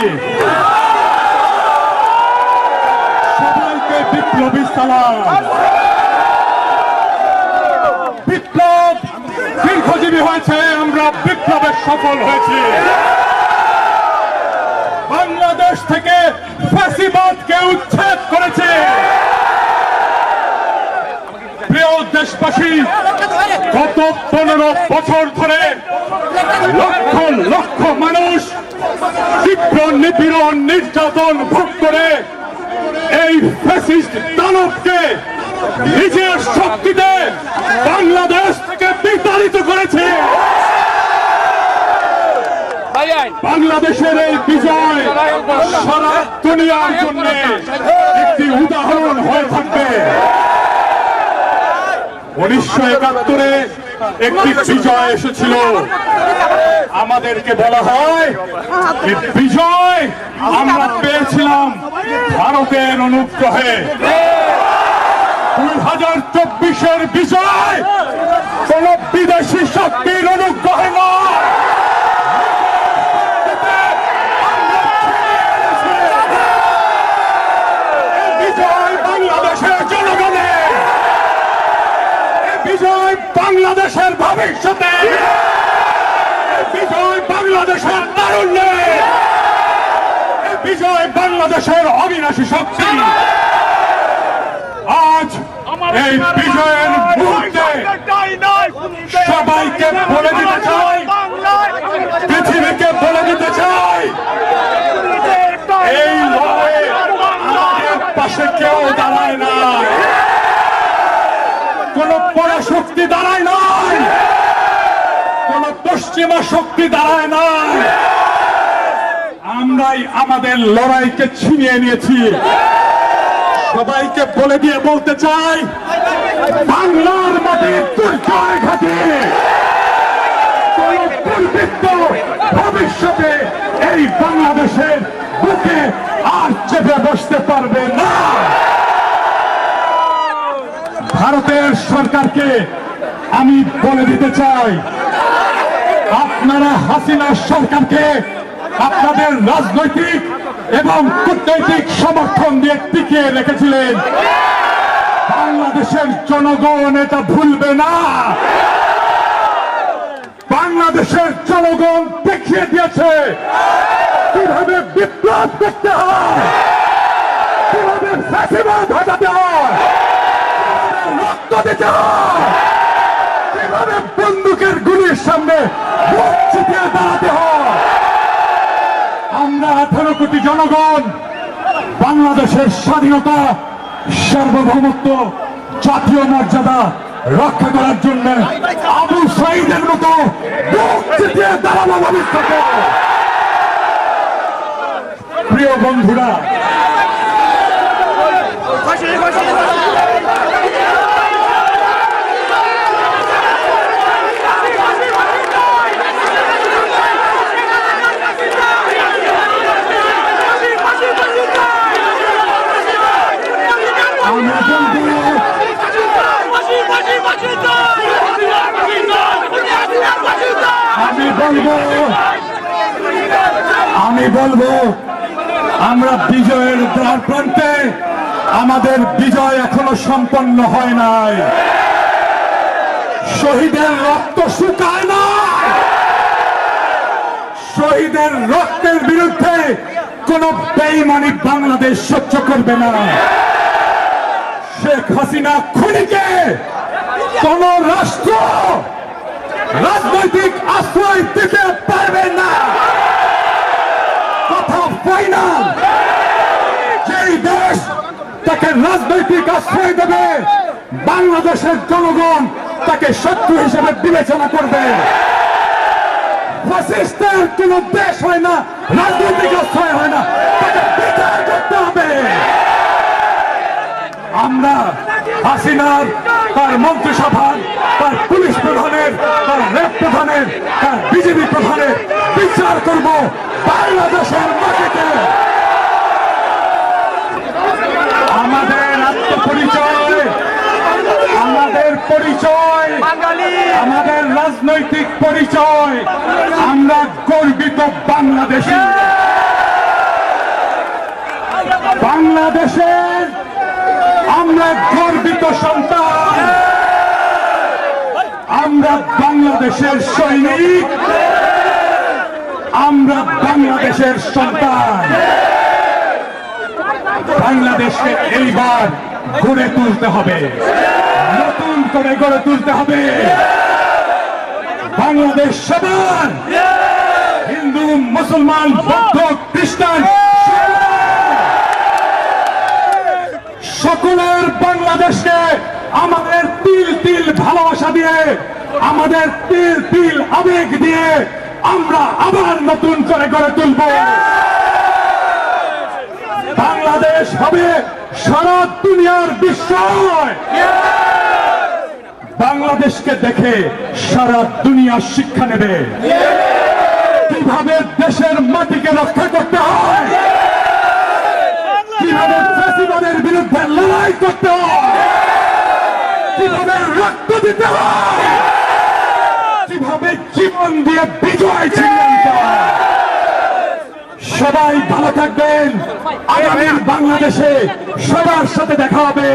দেশবাসী সবাইকে বিপ্লবী সালাম। বিপ্লব দীর্ঘজীবী হয়েছে, আমরা বিপ্লবে সফল হয়েছি। বাংলাদেশ থেকে ফাঁসিবাদকে উচ্ছেদ করেছে। প্রিয় দেশবাসী, গত পনেরো বছর ধরে লক্ষ লক্ষ মানুষ তীব্র নিপীড়ন, নির্যাতন ভোগ করে এই ফ্যাসিস্ট দানবকে নিজের শক্তিতে বাংলাদেশ থেকে বিতাড়িত করেছে। বাংলাদেশের এই বিজয় সারা দুনিয়ার জন্য একটি উদাহরণ হয়ে থাকবে। উনিশশো একাত্তরে একটি বিজয় এসেছিল। আমাদেরকে বলা হয় বিজয় আমরা পেয়েছিলাম ভারতের অনুগ্রহে। দুই হাজার চব্বিশের বিজয় কোন বিদেশি শক্তির অনুগ্রহে নয় এই বিজয় বাংলাদেশের জনগণের এই বিজয় বাংলাদেশের ভবিষ্যতে বিজয় বাংলাদেশের তারুণ্যে বিজয় বাংলাদেশের অবিনাশী শক্তি। আজ এই বিজয়ের মুহূর্তে সবাইকে বলে দিতে চাই। পৃথিবীকে বলে দিতে চাই। এই লড়াইয়ে আমাদের পাশে কেউ দাঁড়ায় না কোন পরাশক্তি দাঁড়ায় নাই কোন পশ্চিমা শক্তি দাঁড়ায় নাই। আমরাই আমাদের লড়াইকে ছিনিয়ে নিয়েছি। সবাইকে বলে দিয়ে বলতে চাই, বাংলার মাটির দুর্জয় ঘাটে। ভবিষ্যতে এই বাংলাদেশের বুকে আর চেপে বসতে পারবে না। ভারতের সরকারকে আমি বলে দিতে চাই আপনারা হাসিনা সরকারকে আপনাদের রাজনৈতিক এবং কূটনৈতিক সমর্থন দিয়ে টিকিয়ে রেখেছিলেন। বাংলাদেশের জনগণ এটা ভুলবে না। বাংলাদেশের জনগণ দেখিয়ে দিয়েছে কীভাবে বিপ্লব করতে হয়, কীভাবে ফ্যাসিবাদ হটাতে হয় রক্ত দিতে হয়, কীভাবে বন্দুকের গুলির সামনে কোটি জনগণ, বাংলাদেশের স্বাধীনতা, সার্বভৌমত্ব, জাতীয় মর্যাদা রক্ষা করার জন্য আবু সাইদের মতো দাঁড়ানো প্রিয় বন্ধুরা আমরা বলব আমি বলব আমি বলব, আমরা বিজয়ের দ্বার প্রান্তে আমাদের বিজয় এখনও সম্পন্ন হয় নাই। শহীদের রক্ত শুকায় না শহীদের রক্তের বিরুদ্ধে কোন বেইমানি বাংলাদেশ সহ্য করবে না। শেখ হাসিনা খুনিকে কোন রাষ্ট্র রাজনৈতিক আশ্রয় দিতে পারবে না। ফাইনাল যেই দেশ তাকে রাজনৈতিক আশ্রয় দেবে। বাংলাদেশের জনগণ তাকে শত্রু হিসেবে বিবেচনা করবে। ফ্যাসিস্টের কোন দেশ হয় না, রাজনৈতিক আশ্রয় হয় না, তাকে বিচার করতে হবে। আমরা হাসিনার, তার মন্ত্রিসভার, তার পুলিশ প্রধানের, তার রেপ প্রধানের, তার বিজেপি প্রধানের বিচার করব বাংলাদেশের মাটিতে। আমাদের আত্মপরিচয় আমাদের পরিচয় আমাদের রাজনৈতিক পরিচয় আমরা গর্বিত বাংলাদেশী। বাংলাদেশের আমরা গর্বিত সন্তান। আমরা বাংলাদেশের সৈনিক। আমরা বাংলাদেশের সন্তান। বাংলাদেশকে এইবার গড়ে তুলতে হবে। নতুন করে গড়ে তুলতে হবে। বাংলাদেশ সবার। হিন্দু, মুসলমান, বৌদ্ধ, খ্রিস্টান সকলের বাংলাদেশকে আমাদের তিল তিল ভালোবাসা দিয়ে, আমাদের তিল তিল আবেগ দিয়ে আমরা আবার নতুন করে গড়ে তুলব। বাংলাদেশ হবে সারা দুনিয়ার বিস্ময় বাংলাদেশকে দেখে সারা দুনিয়া শিক্ষা নেবে। কীভাবে দেশের মাটিকে রক্ষা করতে হয়? কীভাবে ফ্যাসিবাদের বিরুদ্ধে লড়াই করতে হয়? কীভাবে রক্ত দিতে হয়? জীবন দিয়ে বিজয় ছিলেন সবাই ভালো থাকবেন আগামী বাংলাদেশে সবার সাথে দেখা হবে!